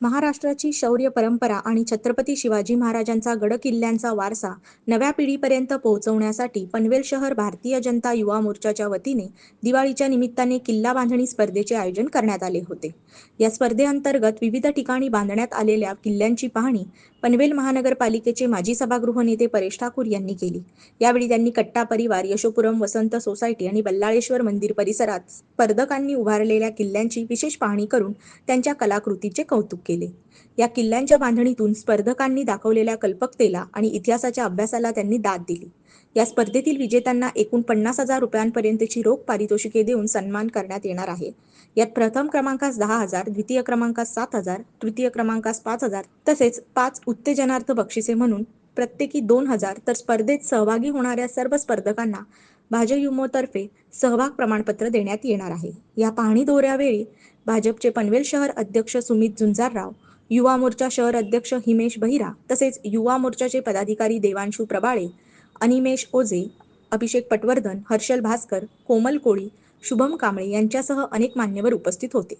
महाराष्ट्राची शौर्य परंपरा आणि छत्रपती शिवाजी महाराजांचा गडकिल्ल्यांचा वारसा नव्या पिढीपर्यंत पोहोचवण्यासाठी पनवेल शहर भारतीय जनता युवा मोर्चाच्या वतीने दिवाळीच्या निमित्ताने किल्ला बांधणी स्पर्धेचे आयोजन करण्यात आले होते. या स्पर्धेअंतर्गत विविध ठिकाणी बांधण्यात आलेल्या किल्ल्यांची पाहणी पनवेल महानगरपालिकेचे माजी सभागृह नेते परेश ठाकूर यांनी केली. यावेळी त्यांनी कट्टा परिवार यशोपुरम वसंत सोसायटी आणि बल्लाळेश्वर मंदिर परिसरात स्पर्धकांनी उभारलेल्या किल्ल्यांची विशेष पाहणी करून त्यांच्या कलाकृतीचे कौतुक केले. या किल्ल्यांच्या बांधणीतून स्पर्धकांनी दाखवलेल्या कल्पकतेला आणि इतिहासाच्या अभ्यासाला त्यांनी दाद दिली. या स्पर्धेतील विजेत्यांना एकूण पन्नास हजार रुपयांपर्यंतची रोख पारितोषिके देऊन सन्मान करण्यात येणार आहे. यात प्रथम क्रमांकास दहा हजार द्वितीय क्रमांकास सात हजार तृतीय क्रमांकास पाच हजार तसेच पाच उत्तेजनार्थ बक्षिसे म्हणून प्रत्येकी दोन हजार तर स्पर्धेत सहभागी होणाऱ्या सर्व स्पर्धकांना भाजयुमोतर्फे सहभाग प्रमाणपत्र देण्यात येणार आहे. या पाहणी दौऱ्यावेळी भाजपचे पनवेल शहर अध्यक्ष सुमित झुंजारराव युवा मोर्चा शहर अध्यक्ष हिमेश बहिरा तसेच युवा मोर्चाचे पदाधिकारी देवांशू प्रबाळे अनिमेश ओझे अभिषेक पटवर्धन हर्षल भास्कर कोमल कोळी शुभम कांबळे यांच्यासह अनेक मान्यवर उपस्थित होते.